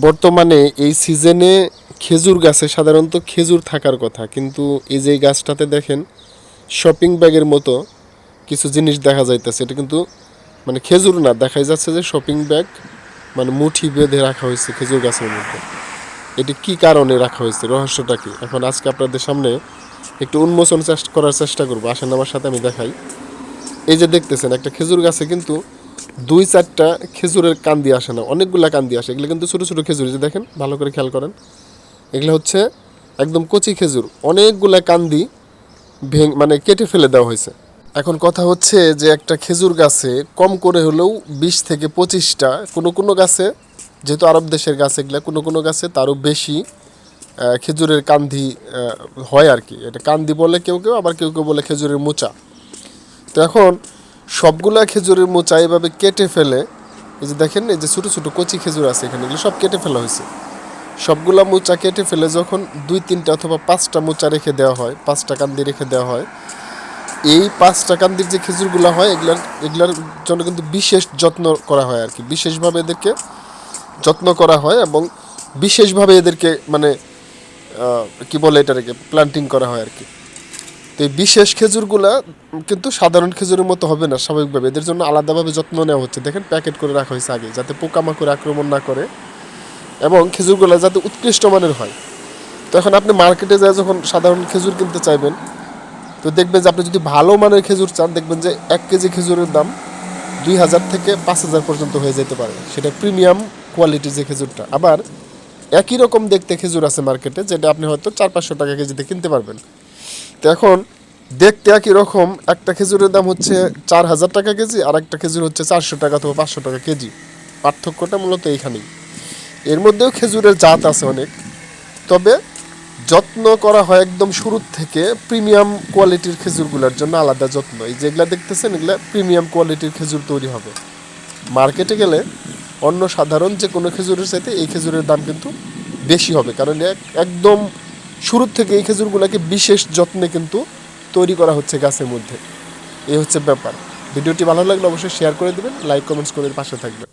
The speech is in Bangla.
বর্তমানে এই সিজনে খেজুর গাছে সাধারণত খেজুর থাকার কথা, কিন্তু এই যে গাছটাতে দেখেন শপিং ব্যাগের মতো কিছু জিনিস দেখা যাইতেছে। এটা কিন্তু মানে খেজুর না, দেখাই যাচ্ছে যে শপিং ব্যাগ মানে মুঠি বেঁধে রাখা হয়েছে খেজুর গাছের মধ্যে। এটি কি কারণে রাখা হয়েছে, রহস্যটা কি? এখন আজকে আপনাদের সামনে একটু উন্মোচন করার চেষ্টা করব। আসেন আমার সাথে আমি দেখাই। এই যে দেখতেছেন, একটা খেজুর গাছে কিন্তু দুই চারটা খেজুরের কান্দি আসে না, অনেকগুলা কান্দি আসে, এগুলো কিন্তু ছোটো ছোটো খেজুর যে দেখেন, ভালো করে খেয়াল করেন। এগুলো হচ্ছে একদম কচি খেজুর, অনেকগুলা কান্দি ভেঙ মানে কেটে ফেলে দেওয়া হয়েছে। এখন কথা হচ্ছে যে একটা খেজুর গাছে কম করে হলেও বিশ থেকে পঁচিশটা, কোনো কোনো গাছে, যেহেতু আরব দেশের গাছ এগুলা, কোনো কোনো গাছে তারও বেশি খেজুরের কান্দি হয় আর কি। এটা কান্দি বলে কেউ কেউ, আবার কেউ কেউ বলে খেজুরের মোচা। তো এখন সবগুলা খেজুরের মোচা এভাবে কেটে ফেলে, এই যে দেখেন, এই যে ছোটো ছোটো কচি খেজুর আছে এখানে, এগুলো সব কেটে ফেলা হয়েছে। সবগুলা মোচা কেটে ফেলে যখন দুই, তিনটা অথবা পাঁচটা মোচা রেখে দেওয়া হয়, পাঁচটা কান্দি রেখে দেওয়া হয়, এই পাঁচটা কান্দির যে খেজুরগুলো হয়, এগুলার এগুলার জন্য কিন্তু বিশেষ যত্ন করা হয় আর কি বিশেষভাবে এদেরকে যত্ন করা হয় এবং বিশেষভাবে এদেরকে মানে কি বলে এটাকে প্লান্টিং করা হয় আর কি তো এই বিশেষ খেজুরগুলা কিন্তু সাধারণ খেজুরের মতো হবে না স্বাভাবিকভাবে। এদের জন্য আলাদাভাবে যত্ন নেওয়া হচ্ছে। দেখেন প্যাকেট করে রাখা হয়েছে আগে, যাতে পোকামাকড় আক্রমণ না করে এবং খেজুরগুলো যাতে উৎকৃষ্ট মানের হয়। তো এখন আপনি মার্কেটে যায় যখন সাধারণ খেজুর কিনতে চাইবেন, তো দেখবেন যে আপনি যদি ভালো মানের খেজুর চান, দেখবেন যে এক কেজি খেজুরের দাম দুই হাজার থেকে পাঁচ হাজার পর্যন্ত হয়ে যেতে পারে। সেটা প্রিমিয়াম কোয়ালিটির যে খেজুরটা। আবার একই রকম দেখতে খেজুর আছে মার্কেটে, যেটা আপনি হয়তো চার পাঁচশো টাকা কেজিতে কিনতে পারবেন। তো এখন দেখতে একই রকম, একটা খেজুরের দাম হচ্ছে চার হাজার টাকা কেজি আর একটা খেজুর হচ্ছে চারশো টাকা অথবা পাঁচশো টাকা কেজি। পার্থক্যটা মূলত এইখানেই। এর মধ্যেও খেজুরের জাত আছে অনেক। তবে যত্ন করা হয় একদম শুরুর থেকে প্রিমিয়াম কোয়ালিটির খেজুরগুলোর জন্য আলাদা যত্ন। এই যেগুলা দেখতেছেন, এগুলা প্রিমিয়াম কোয়ালিটির খেজুর তৈরি হবে। মার্কেটে গেলে অন্য সাধারণ যে কোনো খেজুরের সাথে এই খেজুরের দাম কিন্তু বেশি হবে। কারণ এক- একদম শুরুর থেকে এই খেজুরগুলোকে বিশেষ যত্নে কিন্তু তৈরি করা হচ্ছে গাছের মধ্যে। এই হচ্ছে ব্যাপার। ভিডিওটি ভালো লাগলে অবশ্যই শেয়ার করে দেবেন লাইক কমেন্টস করে পাশে থাকবেন।